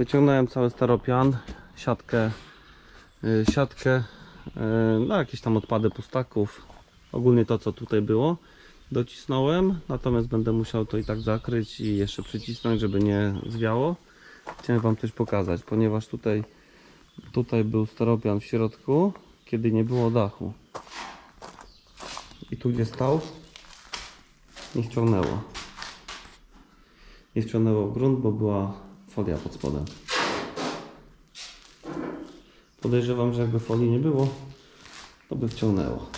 Wyciągnąłem cały staropian, siatkę, y, siatkę, y, no jakieś tam odpady pustaków, ogólnie to co tutaj było. Docisnąłem, natomiast będę musiał to i tak zakryć i jeszcze przycisnąć, żeby nie zwiało. Chciałem Wam coś pokazać, ponieważ tutaj, tutaj był staropian w środku, kiedy nie było dachu. I tu gdzie stał, nie ściągnęło. Nie ściągnęło w grunt, bo była folia pod spodem. Podejrzewam, że jakby folii nie było, to by wciągnęło.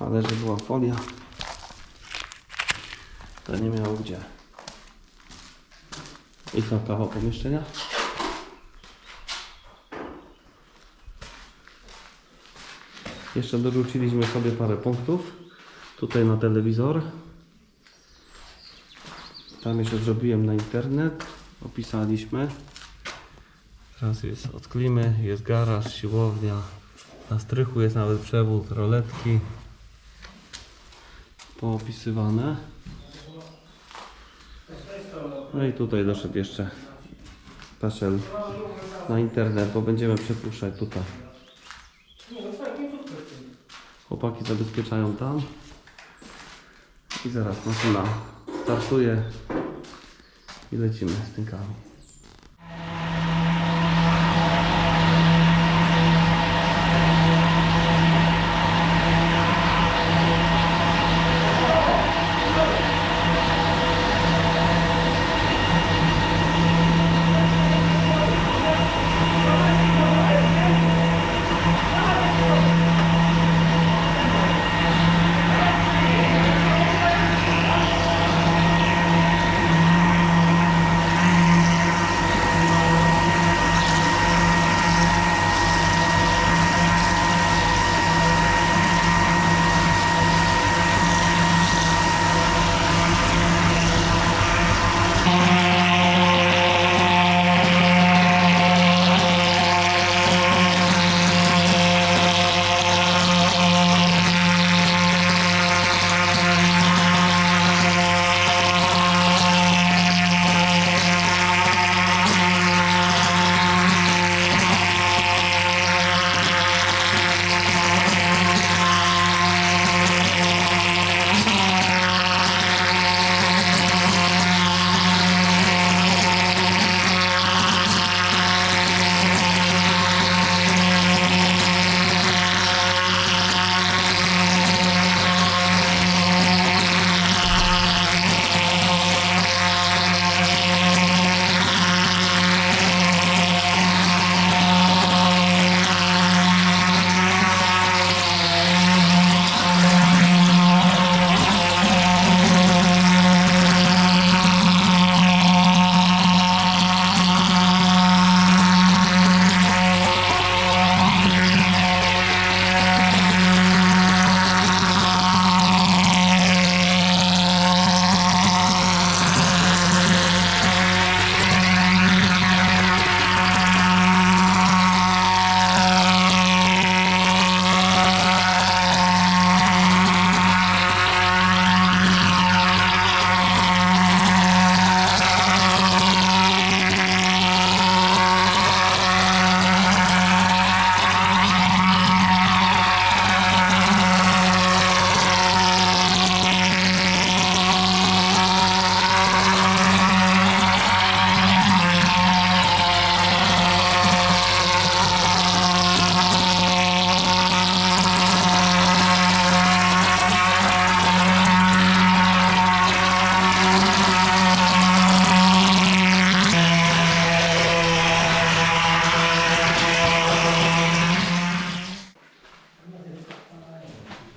Ale że była folia, to nie miało gdzie. I co, kawał pomieszczenia? Jeszcze dorzuciliśmy sobie parę punktów. Tutaj na telewizor. Tam jeszcze zrobiłem na internet. Opisaliśmy. Teraz jest od klimy, jest garaż, siłownia. Na strychu jest nawet przewód, roletki. Poopisywane. No i tutaj doszedł jeszcze paszel na internet, bo będziemy przepuszczać tutaj. Chłopaki zabezpieczają tam. I zaraz maszyna startuje i lecimy z tym kawą.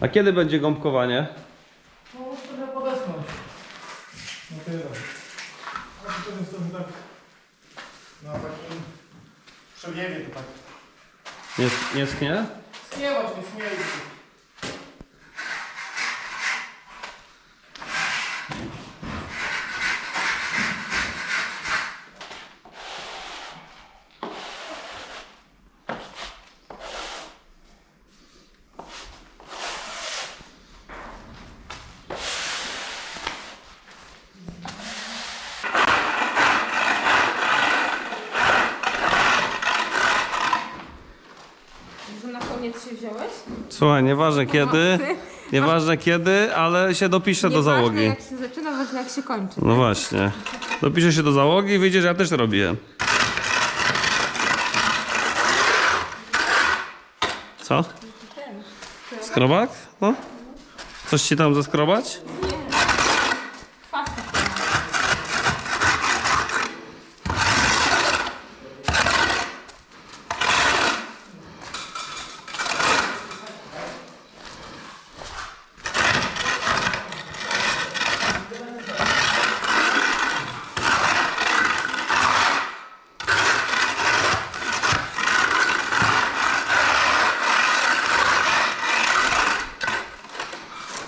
A kiedy będzie gąbkowanie? No, trochę podesnąć. No tyle. A to jest trochę tak na takim przewiewie to tak. Nie, nie schnie? Schniewać, nie śmiej się. Słuchaj, nieważne kiedy, nieważne kiedy, ale się dopiszę do Nieważne załogi. jak się zaczyna, ważne jak się kończy. No właśnie. Dopiszę się do załogi i wyjdzie, że ja też to robiłem. Co? Skrobak? No? Coś ci tam zaskrobać?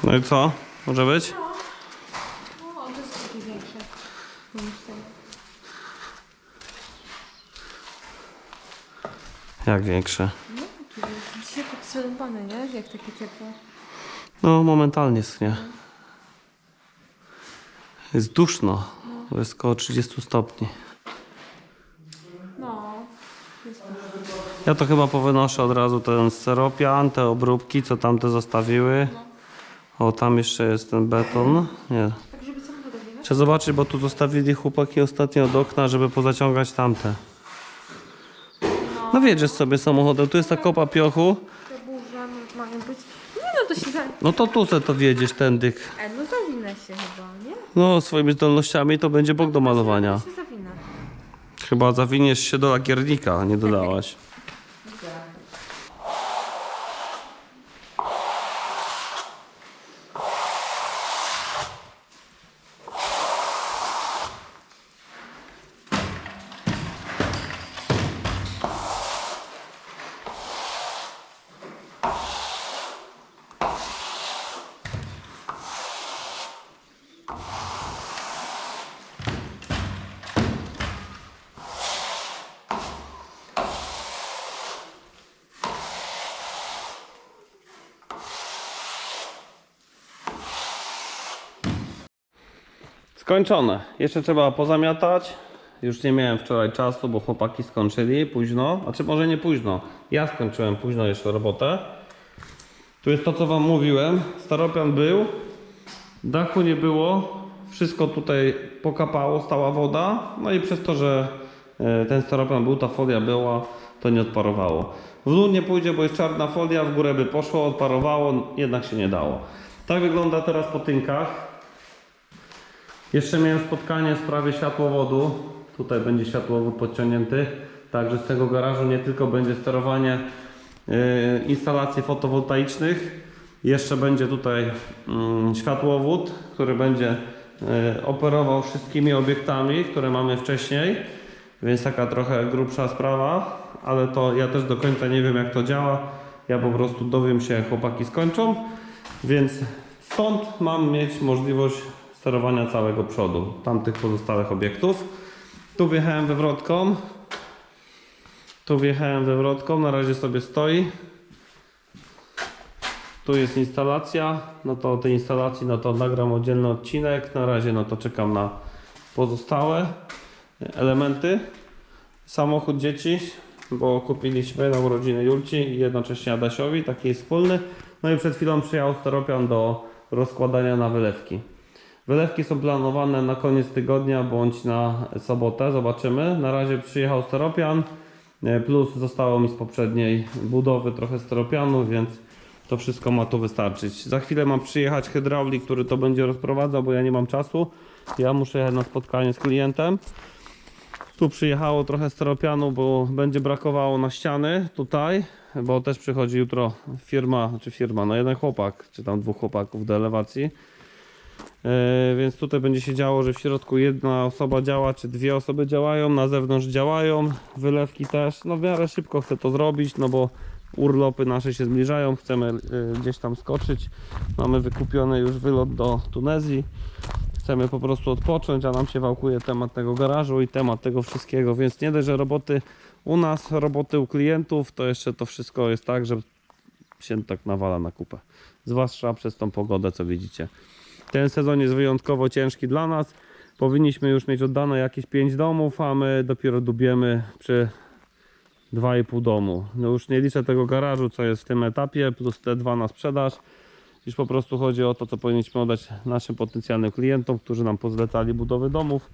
No i co? Może być? O, to jest takie większe. Jak większe? Dzisiaj tak srąbane, nie? Jak takie ciepłe. No, momentalnie schnie. Jest duszno. bo Jest około 30 stopni. No. Jest Ja to chyba powynoszę od razu ten steropian, te obróbki, co tamte zostawiły. O, tam jeszcze jest ten beton. Nie. tak? Trzeba zobaczyć, bo tu zostawili chłopaki ostatnio od okna, żeby pozaciągać tamte. No wiedziesz sobie samochodem, tu jest ta kopa piochu. Te burze mają być... Nie no, to się za... No to tu se to wiedziesz tędy. E, no zawinę się chyba, nie? No swoimi zdolnościami to będzie bok do malowania. To się zawinę. Chyba zawiniesz się do lakiernika, nie dodałaś. Skończone. Jeszcze trzeba pozamiatać. Już nie miałem wczoraj czasu, bo chłopaki skończyli późno. Znaczy może nie późno. Ja skończyłem późno jeszcze robotę. Tu jest to, co wam mówiłem. Staropian był. Dachu nie było. Wszystko tutaj pokapało, stała woda. No i przez to, że e, ten staropian był, ta folia była, to nie odparowało. W dół nie pójdzie, bo jest czarna folia, w górę by poszło, odparowało, jednak się nie dało. Tak wygląda teraz po tynkach. Jeszcze miałem spotkanie w sprawie światłowodu. Tutaj będzie światłowód podciągnięty. Także z tego garażu nie tylko będzie sterowanie yy, instalacji fotowoltaicznych. Jeszcze będzie tutaj mm, światłowód, który będzie yy, operował wszystkimi obiektami, które mamy wcześniej. Więc taka trochę grubsza sprawa, ale to ja też do końca nie wiem jak to działa. Ja po prostu dowiem się jak chłopaki skończą. Więc stąd mam mieć możliwość sterowania całego przodu tamtych pozostałych obiektów. Tu wjechałem wywrotką. Tu wjechałem wywrotką, na razie sobie stoi. Tu jest instalacja, no to o tej instalacji no to nagram oddzielny odcinek. Na razie no to czekam na pozostałe elementy. Samochód dzieci, bo kupiliśmy na urodziny Julci i jednocześnie Adasiowi, taki jest wspólny. No i przed chwilą przyjechał steropian do rozkładania na wylewki. Wylewki są planowane na koniec tygodnia bądź na sobotę, zobaczymy. Na razie przyjechał steropian, e, plus zostało mi z poprzedniej budowy trochę steropianu, więc to wszystko ma tu wystarczyć. Za chwilę ma przyjechać hydraulik, który to będzie rozprowadzał, bo ja nie mam czasu. Ja muszę jechać na spotkanie z klientem. Tu przyjechało trochę steropianu, bo będzie brakowało na ściany tutaj, bo też przychodzi jutro firma, czy firma, no jeden chłopak, czy tam dwóch chłopaków do elewacji. E, więc tutaj będzie się działo, że w środku jedna osoba działa, czy dwie osoby działają, na zewnątrz działają, wylewki też. No w miarę szybko chcę to zrobić, no bo urlopy nasze się zbliżają, chcemy e, gdzieś tam skoczyć. Mamy wykupiony już wylot do Tunezji. Chcemy po prostu odpocząć, a nam się wałkuje temat tego garażu i temat tego wszystkiego, więc nie dość, że roboty u nas, roboty u klientów, to jeszcze to wszystko jest tak, że się tak nawala na kupę. Zwłaszcza przez tą pogodę, co widzicie. Ten sezon jest wyjątkowo ciężki dla nas. Powinniśmy już mieć oddane jakieś 5 domów, a my dopiero dubiemy przy 2,5 domu. No już nie liczę tego garażu, co jest w tym etapie, plus te dwa na sprzedaż. Już po prostu chodzi o to, co powinniśmy oddać naszym potencjalnym klientom, którzy nam pozlecali budowy domów.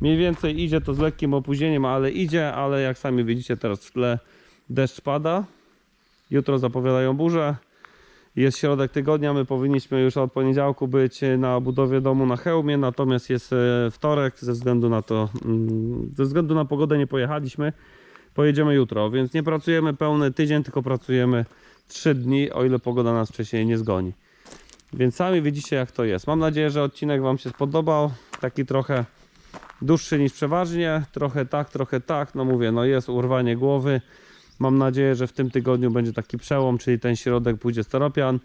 Mniej więcej idzie to z lekkim opóźnieniem, ale idzie, ale jak sami widzicie teraz w tle deszcz pada. Jutro zapowiadają burzę. Jest środek tygodnia, my powinniśmy już od poniedziałku być na budowie domu na hełmie, natomiast jest e, wtorek, ze względu na to, mm, ze względu na pogodę nie pojechaliśmy. Pojedziemy jutro, więc nie pracujemy pełny tydzień, tylko pracujemy 3 dni, o ile pogoda nas wcześniej nie zgoni. Więc sami widzicie jak to jest. Mam nadzieję, że odcinek Wam się spodobał. Taki trochę dłuższy niż przeważnie. Trochę tak, trochę tak. No mówię, no jest urwanie głowy. Mam nadzieję, że w tym tygodniu będzie taki przełom, czyli ten środek pójdzie steropian.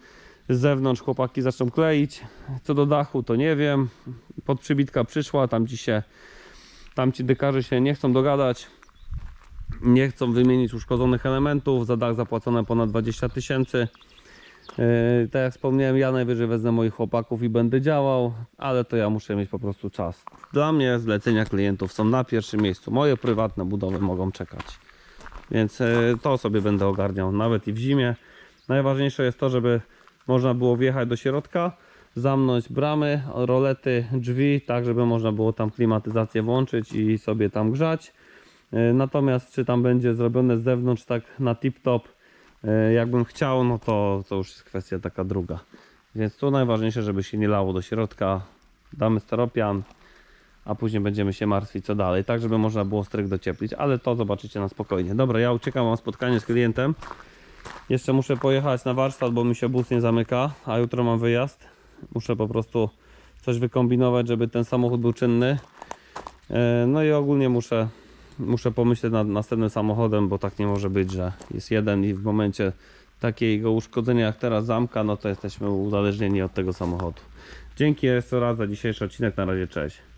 Z zewnątrz chłopaki zaczną kleić. Co do dachu to nie wiem. Podprzybitka przyszła, tam ci się, tam ci dykarze się nie chcą dogadać. Nie chcą wymienić uszkodzonych elementów. Za dach zapłacone ponad 20 tysięcy. Yy, tak jak wspomniałem, ja najwyżej wezmę moich chłopaków i będę działał, ale to ja muszę mieć po prostu czas. Dla mnie zlecenia klientów są na pierwszym miejscu. Moje prywatne budowy mogą czekać. Więc yy, to sobie będę ogarniał, nawet i w zimie. Najważniejsze jest to, żeby można było wjechać do środka, zamknąć bramy, rolety, drzwi, tak żeby można było tam klimatyzację włączyć i sobie tam grzać. Yy, Natomiast czy tam będzie zrobione z zewnątrz tak na tip-top, E, jakbym chciał, no to, to już jest kwestia taka druga. Więc tu najważniejsze, żeby się nie lało do środka. Damy steropian, a później będziemy się martwić co dalej, tak żeby można było stryk docieplić, ale to zobaczycie na spokojnie. Dobra, ja uciekam, mam spotkanie z klientem. Jeszcze muszę pojechać na warsztat, bo mi się bus nie zamyka, a jutro mam wyjazd. Muszę po prostu coś wykombinować, żeby ten samochód był czynny. E, No i ogólnie muszę muszę pomyśleć nad następnym samochodem, bo tak nie może być, że jest jeden i w momencie takiego uszkodzenia jak teraz zamka, no to jesteśmy uzależnieni od tego samochodu. Dzięki jeszcze raz za dzisiejszy odcinek. Na razie, cześć.